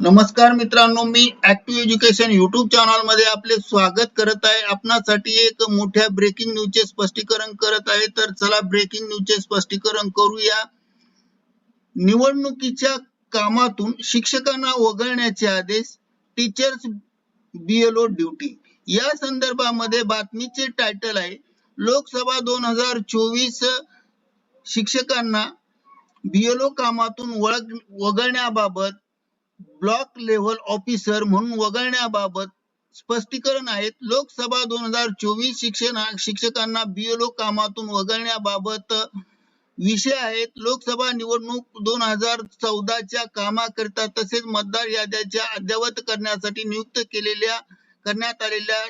नमस्कार मित्रांनो मी ऍक्टिव्ह एज्युकेशन युट्यूब चॅनलमध्ये आपले स्वागत करत आहे. आपणासाठी एक मोठ्या ब्रेकिंग न्यूजचे स्पष्टीकरण करत आहे. तर चला ब्रेकिंग न्यूजचे स्पष्टीकरण करूया. निवडणुकीच्या कामातून शिक्षकांना वगळण्याचे आदेश टीचर्स बीएलओ ड्युटी या संदर्भामध्ये बातमीचे टायटल आहे लोकसभा दोन हजार चोवीस शिक्षकांना बीएलओ कामातून वळग वगळण्याबाबत ब्लॉक लेव्हल ऑफिसर म्हणून वगळण्याबाबत स्पष्टीकरण आहेत. लोकसभा दोन हजार चोवीस शिक्षण शिक्षकांना बीएलओ कामातून वगळण्याबाबत विषय आहेत. लोकसभा निवडणूक दोन हजार चौदाच्या कामाकरिता तसेच मतदार याद्याच्या अद्ययावत करण्यासाठी नियुक्त केलेल्या करण्यात आलेल्या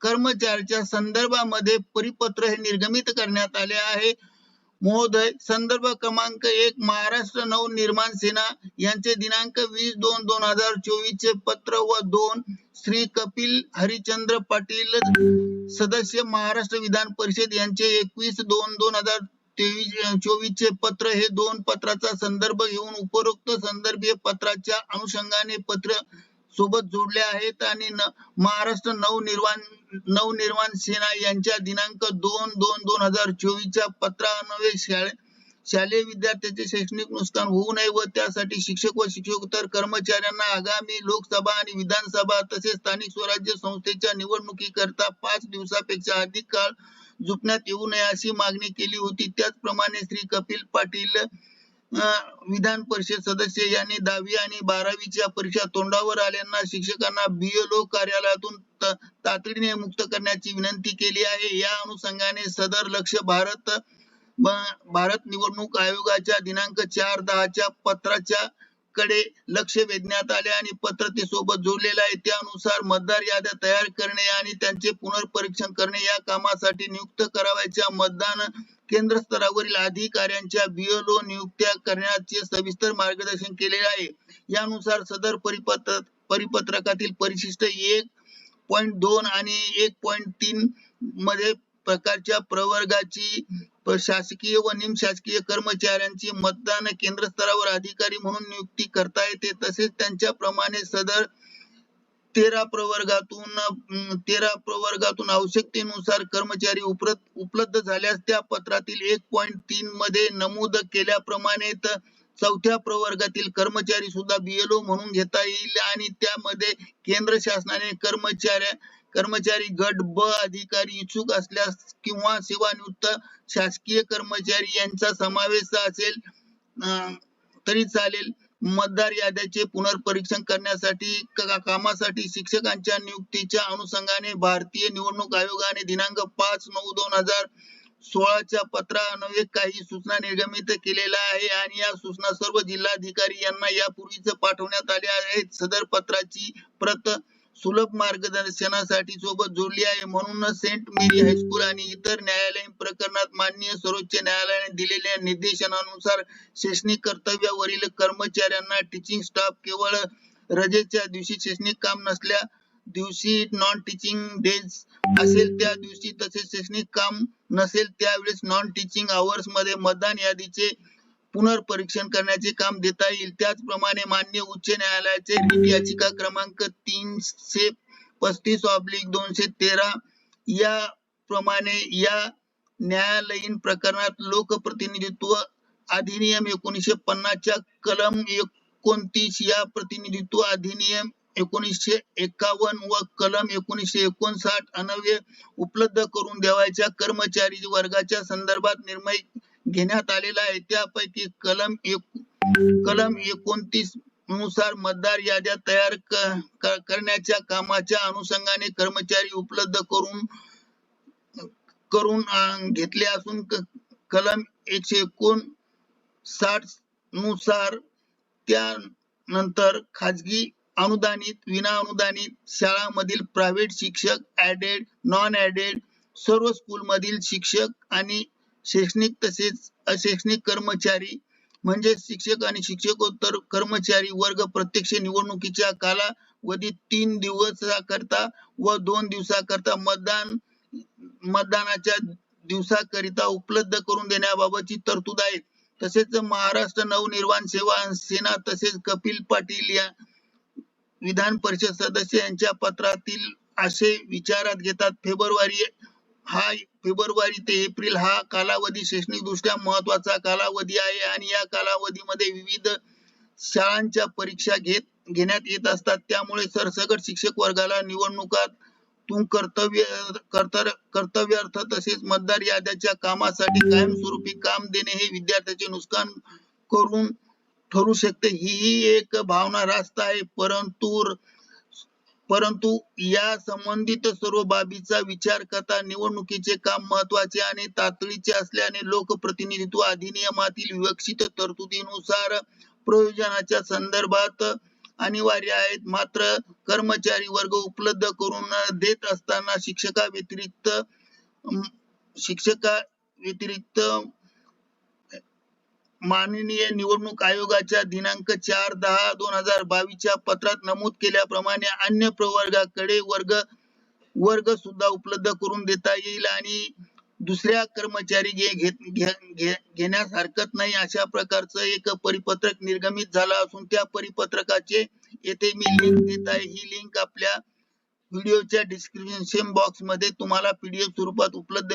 कर्मचाऱ्याच्या संदर्भामध्ये परिपत्र हे निर्गमित करण्यात आले आहे. महोदय संदर्भ क्रमांक एक महाराष्ट्र नवनिर्माण सेना यांचे दिनांक वीस दोन दोन हजार चोवीस चे पत्र व दोन श्री कपिल हरिचंद्र पाटील सदस्य महाराष्ट्र विधान परिषद यांचे एकवीस दोन दोन हजार तेवीस चोवीस चे पत्र. हे दोन पत्राचा संदर्भ घेऊन उपरोक्त संदर्भीय पत्राच्या अनुषंगाने पत्र सोबत जोडले आहेत आणि महाराष्ट्र नवनिर्माण नवनिर्माण सेना यांच्या दिनांक दोन दोन दोन हजार चोवीसच्या पत्रान्वये शाळे शालेय विद्यार्थ्यांचे शैक्षणिक नुकसान होऊ नये व त्यासाठी शिक्षक व शिक्षकोत्तर कर्मचाऱ्यांना आगामी लोकसभा आणि विधानसभा तसेच स्थानिक स्वराज्य संस्थेच्या निवडणुकीकरता पाच दिवसापेक्षा अधिक काळ झुकण्यात येऊ नये अशी मागणी केली होती. त्याचप्रमाणे श्री कपिल पाटील विधान परिषद सदस्य यांनी दहावी आणि बारावीच्या परीक्षा तोंडावर आल्यांना शिक्षकांना बीएलओ कार्यालयातून तातडीने मुक्त करण्याची विनंती केली आहे. या अनुषंगाने सदर लक्ष भारत भारत निवडणूक आयोगाच्या दिनांक चार दहाच्या पत्राच्या कडे लक्ष वेधण्यात आले आणि पत्र ते सोबत जोडलेले आहे. त्यानुसार मतदार याद्या तयार करणे आणि त्यांचे पुनर्परीक्षण करणे या कामासाठी नियुक्त करावयाच्या मतदान केंद्र स्तरावरील अधिकाऱ्यांच्या बीएलओ नियुक्त्या करण्याचे सविस्तर मार्गदर्शन केलेले आहे. यानुसार सदर परिपत्र परिपत्रकातील परिशिष्ट एक पॉइंट दोन आणि एक पॉइंट तीन मध्ये प्रकारच्या प्रवर्गाची शासकीय व निमशासकीय कर्मचाऱ्यांची मतदान केंद्र स्तरावर अधिकारी म्हणून नियुक्ती करता येते. तसेच त्यांच्या प्रमाणे सदर तेरा प्रवर्गातून तेरा प्रवर्गातून आवश्यकतेनुसार कर्मचारी उपलब्ध झाल्यास त्या पत्रातील एक पॉइंट तीन मध्ये नमूद केल्याप्रमाणे चौथ्या प्रवर्गातील कर्मचारी सुद्धा बीएलओ म्हणून घेता येईल आणि त्यामध्ये केंद्र शासनाने कर्मचाऱ्या कर्मचारी गट ब अधिकारी इच्छुक असल्यास किंवा सेवानिवृत्त शासकीय कर्मचारी यांचा समावेश असेल तरी चालेल. मतदार याद्याचे पुनर्परीक्षण करण्यासाठी कामासाठी शिक्षकांच्या नियुक्तीच्या अनुषंगाने भारतीय निवडणूक आयोगाने दिनांक पाच नऊ दोन हजार सोळाच्या पत्रान्वये काही सूचना निर्गमित केलेल्या आहे आणि या सूचना सर्व जिल्हाधिकारी यांना यापूर्वीच पाठवण्यात आल्या आहेत. सदर पत्राची प्रत सुलभ मार्गदर्शनासाठी सोबत जोडली आहे. म्हणूनच सेंट मेरी हायस्कूल आणि इतर न्यायालयीन प्रकरणात माननीय सर्वोच्च न्यायालयाने दिलेल्या निर्देशनानुसार शैक्षणिक कर्तव्यावरील कर्मचाऱ्यांना टीचिंग स्टाफ केवळ रजेच्या दिवशी शैक्षणिक काम नसल्या दिवशी नॉन टीचिंग डेज असेल त्या दिवशी तसेच शैक्षणिक काम नसेल त्यावेळेस नॉन टीचिंग आवर्समध्ये मतदान यादीचे पुनर्परीक्षण करण्याचे काम देता येईल. त्याचप्रमाणे मान्य उच्च न्यायालयाचे याचिका क्रमांक तीनशे पस्तीस ऑब्लिक दोनशे तेरा या प्रमाणे या न्यायालयीन प्रकरणात लोकप्रतिनिधित्व अधिनियम एकोणीसशे पन्नासच्या कलम एकोणतीस या प्रतिनिधित्व अधिनियम एकोणीसशे एकावन्न व कलम एकोणीसशे एकोणसाठ अनव्य उपलब्ध करून देवायच्या कर्मचारी वर्गाच्या संदर्भात निर्णय घेण्यात आलेला आहे. त्यापैकी कलम एक कलम एकोणतीसनुसार मतदार याद्या तयार करण्याच्या कामाच्या अनुषंगाने कर्मचारी उपलब्ध करून करून घेतले असून कलम एकशे एकोण साठनुसार त्यानंतर खाजगी अनुदानित विना अनुदानित शाळांमधील प्रायव्हेट शिक्षक ऍडेड नॉन ऍडेड सर्व स्कूल मधील शिक्षक आणि शैक्षणिक तसेच अशैक्षणिक कर्मचारी म्हणजे शिक्षक आणि शिक्षकोत्तर कर्मचारी वर्ग प्रत्यक्ष निवडणुकीच्या कालावधीत तीन दिवसाकरता व दोन दिवसाकरता मतदान मतदानाच्या दिवसाकरिता उपलब्ध करून देण्याबाबतची तरतूद आहे. तसेच महाराष्ट्र नवनिर्माण सेवा सेना तसेच कपिल पाटील या विधान परिषद सदस्य यांच्या पत्रातील असे विचारात घेतात. फेब्रुवारी हा फेब्रुवारी ते एप्रिल हा कालावधी शैक्षणिक दृष्ट्या महत्त्वाचा कालावधी आहे आणि या कालावधीमध्ये विविध शाळांच्या परीक्षा घेत घेण्यात येत असतात. त्यामुळे सरसगट शिक्षक वर्गाला निवडणुकात तुम कर्तव्य कर्तव्य कर्तव्यार्थ तसेच मतदार याद्याच्या कामासाठी कायमस्वरूपी काम देणे हे विद्यार्थ्याचे नुकसान करून ठरू शकते. ही एक भावना रास्त आहे. परंतु परंतु या संबंधित सर्व बाबीचा विचार करता निवडणुकीचे काम महत्त्वाचे आणि तातडीचे असल्याने लोकप्रतिनिधित्व अधिनियमातील विवक्षित तरतुदीनुसार प्रयोजनाच्या संदर्भात अनिवार्य आहेत. मात्र कर्मचारी वर्ग उपलब्ध करून देत असताना शिक्षका व्यतिरिक्त शिक्षका व्यतिरिक्त माननीय निवडणूक आयोगाच्या दिनांक चार दहा दोन हजार बावीसच्या पत्रात नमूद केल्याप्रमाणे अन्य प्रवर्गाकडे वर्ग वर्ग सुद्धा उपलब्ध करून देता येईल आणि दुसऱ्या कर्मचारी घे, घे, घेण्यास हरकत नाही अशा प्रकारचं एक परिपत्रक निर्गमित झाला असून त्या परिपत्रकाचे येथे मी लिंक देत आहे. ही लिंक आपल्या व्हिडिओच्या डिस्क्रिप्शन बॉक्समध्ये तुम्हाला पीडीएफ स्वरूपात उपलब्ध